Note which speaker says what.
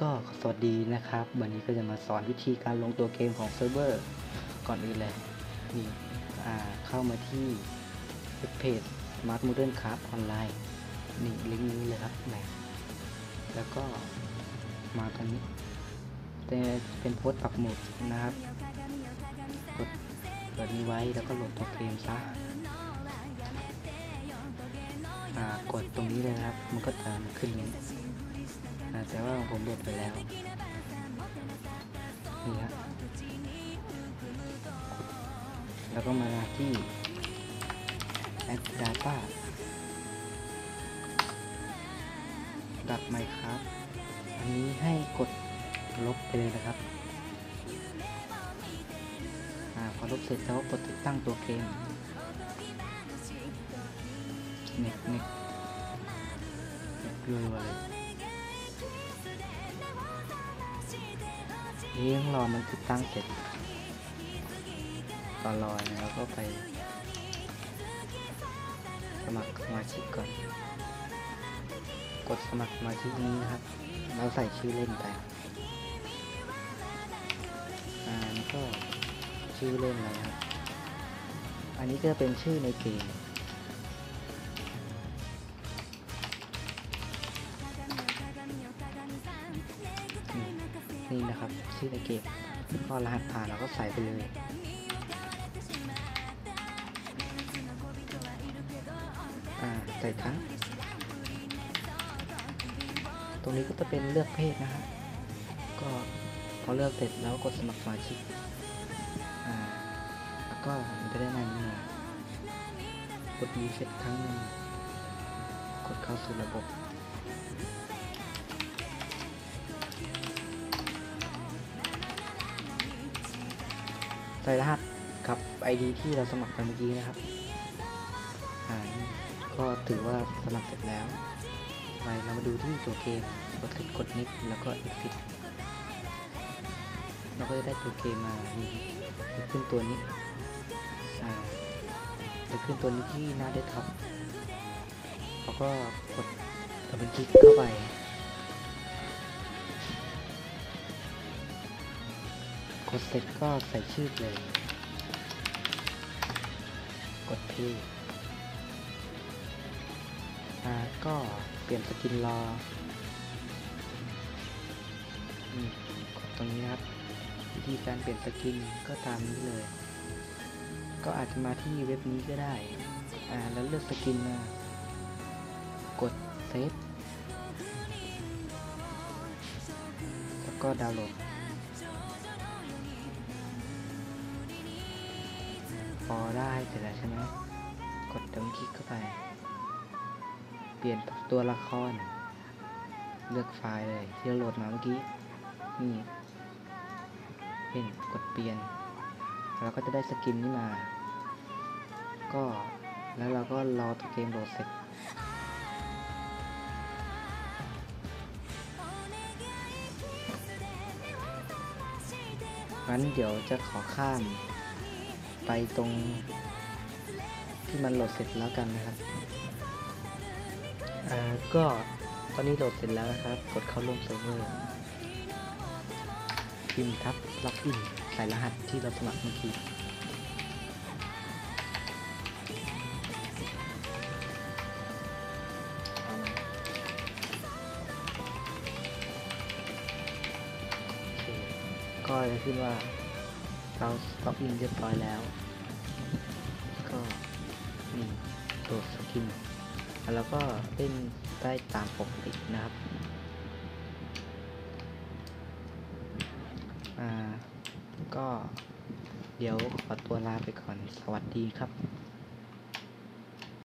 Speaker 1: ก็สวัสดีนะครับ วันนี้ก็จะมาสอนวิธีการลงตัวเกมของเซิร์ฟเวอร์ ก่อนอื่นเลยนี่เข้ามาที่เว็บเพจ Smart Modern Craft Online นี่ลิงก์นี้เลยครับแหมแล้วก็มาตรงนี้แต่เป็นโพสต์ปักหมุดนะครับ กดเปิดนี้ไว้แล้วก็โหลดตัวเกมซะกดตรงนี้เลยครับ มันก็จะขึ้นอย่างนี้ แต่ว่าของผมโหลดไปแล้วนี่ฮะแล้วก็มาที่ Add Data ดับไมครับอันนี้ให้กดลบไปเลยนะครับอ่าพอลบเสร็จแล้วกดติดตั้งตัวเกมเน็ตเน็ตเน็ตรัวๆเลย นี่ต้องรอมันติดตั้งเสร็จตอนรอนะแล้วก็ไป สมัครสมาชิกก่อน กดสมัครสมาชิกนี้นะครับ เราใส่ชื่อเล่นไป อ่าแล้วก็ชื่อเล่นอะครับ อันนี้ก็เป็นชื่อในเกม นี่นะครับชื่อในเกมก็รหัสผ่านเราก็ใส่ไปเลยอ่าใส่ทั้ง ตรงนี้ก็จะเป็นเลือกเพศนะฮะก็พอเลือกเสร็จแล้วกดสมัครสมาชิกอ่าแล้วก็มันจะได้น้านี้มากดรีเซ็ตครั้งหนึ่งกดเข้าสู่ระบบ ใส่รหัสกับ ID ที่เราสมัครไปเมื่อกี้นะครับอ่าก็ถือว่าสมัครเสร็จแล้วไปเรามาดูที่ตัวเกมกดคลิกกดนิกแล้วก็ exit เราก็จะได้ตัวเกมมานี่ขึ้นตัวนี้อ่าจะขึ้นตัวนี้ที่หน้าเดสก์ท็อปเราก็กดดับเบิลคลิกเข้าไป กดเสร็จก็ใส่ชื่อเลย กดที่อ่าก็เปลี่ยนสกินรออกดตรงนี้นะครับวิธีการเปลี่ยนสกินก็ตามนี้เลย ก็อาจจะมาที่เว็บนี้ก็ได้อ่าแล้วเลือกสกินมากดเซฟแล้วก็ดาวน์โหลด อได้เสร็จแล้วใช่ไหมกดตรงคลิกเข้าไป เปลี่ยนตัวละคร เลือกไฟล์เลยที่เราโหลดมาเมื่อกี้ นี่เป็นกดเปลี่ยนแล้วก็จะได้สกินนี้มา ก็แล้วเราก็รอตัวเกมโหลดเสร็จงั้นเดี๋ยวจะขอข้าม ไปตรงที่มันโหลดเสร็จแล้วกันนะครับ อ่า ก็ตอนนี้โหลดเสร็จแล้วนะครับ กดเข้าร่วมเซิร์ฟเวอร์ พิมพ์ทับล็อกอินใส่รหัสที่เราสมัครเมื่อกี้ก็จะขึ้นว่า เราล็อกอินเรียบร้อยแล้ว ก็นี่ตัวสกิน แล้วก็เล่นได้ตามปกตินะครับอ่าก็เดี๋ยวขอตัวลาไปก่อน สวัสดีครับ